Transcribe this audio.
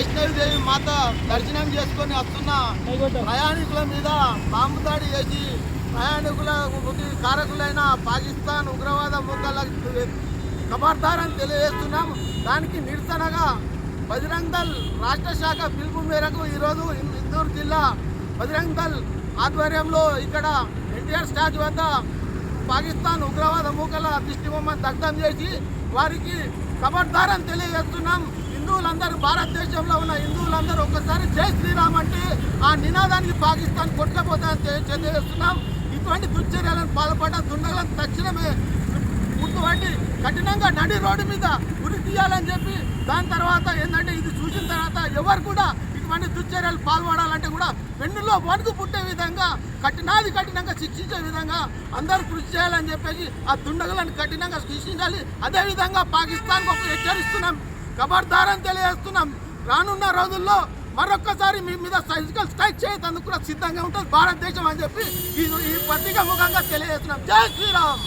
వైష్ణవి మాత దర్శనం చేసుకొని వస్తున్న ప్రయాణికుల మీద బాంబు దాడి చేసి ప్రయాణికుల కారకులైన పాకిస్తాన్ ఉగ్రవాద ముఖాలకు ఖబర్దారని తెలియజేస్తున్నాం. దానికి నిరసనగా బజరంగ్ దళ్ రాష్ట్ర శాఖ పిలుపు మేరకు ఈరోజు ఇందూరు జిల్లా బజరంగ్ దళ్ ఆధ్వర్యంలో ఇక్కడ ఎన్టీఆర్ స్టాచ్యూ వద్ద పాకిస్తాన్ ఉగ్రవాద మూకల దిష్టిబొమ్మను దగ్ధం చేసి వారికి ఖబర్దారని తెలియజేస్తున్నాం. భారతదేశంలో ఉన్న హిందువులందరూ ఒక్కసారి జై శ్రీరామ్ అంటే ఆ నినాదానికి పాకిస్తాన్ కొట్టకపోతాయని తెలియజేస్తున్నాం. ఇటువంటి దుశ్చర్యలను పాల్పడ్డ దుండగలను తక్షణమే గుర్తుపట్టి కఠినంగా నడి రోడ్డు మీద ఉరి తీయాలని చెప్పి దాని తర్వాత ఏంటంటే ఇది చూసిన తర్వాత ఎవరు కూడా ఇటువంటి దుశ్చర్యలు పాల్పడాలంటే కూడా వెన్నులో వణుకు పుట్టే విధంగా కఠినాది కఠినంగా శిక్షించే విధంగా అందరూ కృషి చేయాలని చెప్పేసి ఆ దుండగులను కఠినంగా శిక్షించాలి. అదేవిధంగా పాకిస్తాన్ ఒక హెచ్చరిస్తున్నాం. ఖబర్దారని తెలియజేస్తున్నాం. రానున్న రోజుల్లో మరొక్కసారి మీ మీద సర్జికల్ స్ట్రైక్ చేయటందుకు కూడా సిద్ధంగా ఉంటుంది భారతదేశం అని చెప్పి ఈ ఈ పత్రిక ముఖంగా తెలియజేస్తున్నాం. జై శ్రీరామ్!